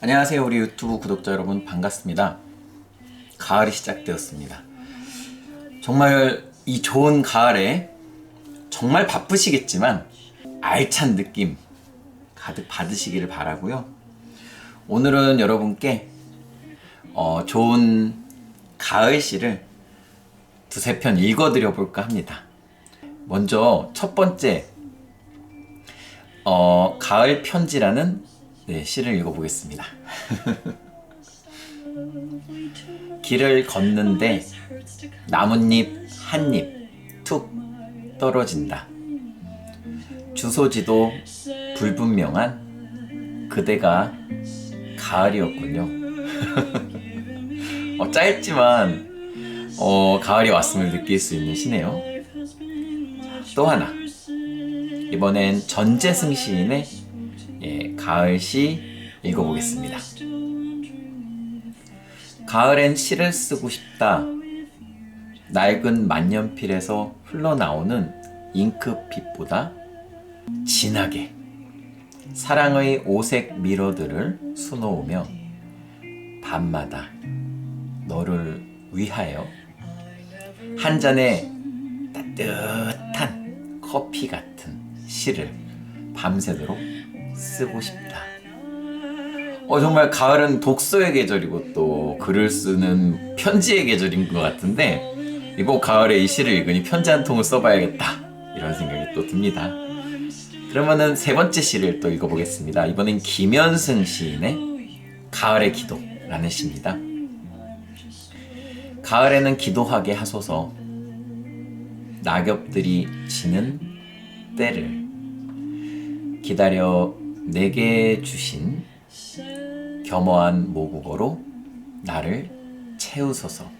안녕하세요 우리 유튜브 구독자 여러분. 반갑습니다. 가을이 시작되었습니다. 정말 이 좋은 가을에 정말 바쁘시겠지만 알찬 느낌 가득 받으시기를 바라고요. 오늘은 여러분께 어, 좋은 가을 시를 두세 편 읽어드려 볼까 합니다. 먼저 첫 번째 어, 가을 편지라는 네, 시를 읽어보겠습니다. 길을 걷는데 나뭇잎 한 잎 툭 떨어진다. 주소지도 불분명한 그대가 가을이었군요. 어, 짧지만 어, 가을이 왔음을 느낄 수 있는 시네요. 또 하나. 이번엔 전재승 시인의 예, 가을시 읽어보겠습니다. 가을엔 시를 쓰고 싶다. 낡은 만년필에서 흘러나오는 잉크빛보다 진하게 사랑의 오색 미러들을 수놓으며 밤마다 너를 위하여 한 잔의 따뜻한 커피 같은 시를 밤새도록 쓰고 싶다. 어 정말 가을은 독서의 계절이고 또 글을 쓰는 편지의 계절인 것 같은데 이번 가을에 이 시를 읽으니 편지 한 통을 써봐야겠다 이런 생각이 또 듭니다. 그러면은 세 번째 시를 또 읽어보겠습니다. 이번엔 김현승 시인의 가을의 기도라는 시입니다. 가을에는 기도하게 하소서 낙엽들이 지는 때를 기다려 내게 주신 겸허한 모국어로 나를 채우소서.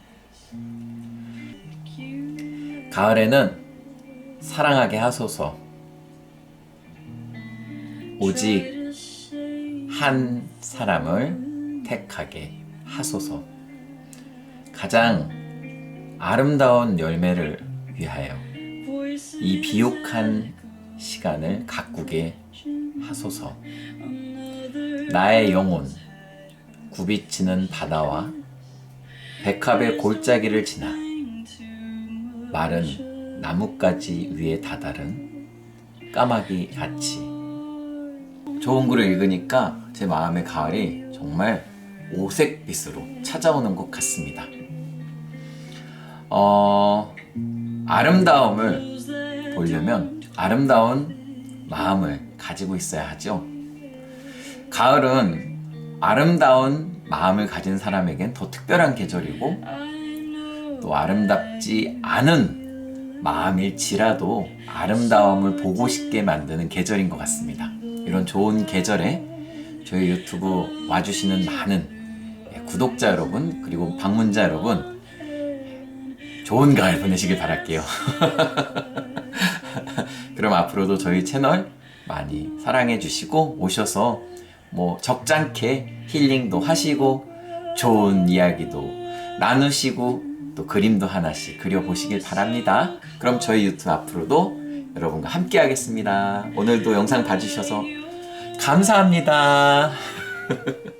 가을에는 사랑하게 하소서. 오직 한 사람을 택하게 하소서. 가장 아름다운 열매를 위하여 이 비옥한 시간을 가꾸게 하소서. 나의 영혼, 굽이치는 바다와 백합의 골짜기를 지나 마른 나뭇가지 위에 다다른 까마귀 같이 좋은 글을 읽으니까 제 마음의 가을이 정말 오색빛으로 찾아오는 것 같습니다. 어, 아름다움을 보려면 아름다운 마음을 가지고 있어야 하죠. 가을은 아름다운 마음을 가진 사람에겐 더 특별한 계절이고 또 아름답지 않은 마음일지라도 아름다움을 보고 싶게 만드는 계절인 것 같습니다. 이런 좋은 계절에 저희 유튜브 와주시는 많은 구독자 여러분 그리고 방문자 여러분 좋은 가을 보내시길 바랄게요. 그럼 앞으로도 저희 채널 많이 사랑해 주시고 오셔서 뭐 적잖게 힐링도 하시고 좋은 이야기도 나누시고 또 그림도 하나씩 그려보시길 바랍니다. 그럼 저희 유튜브 앞으로도 여러분과 함께 하겠습니다. 오늘도 영상 봐주셔서 감사합니다.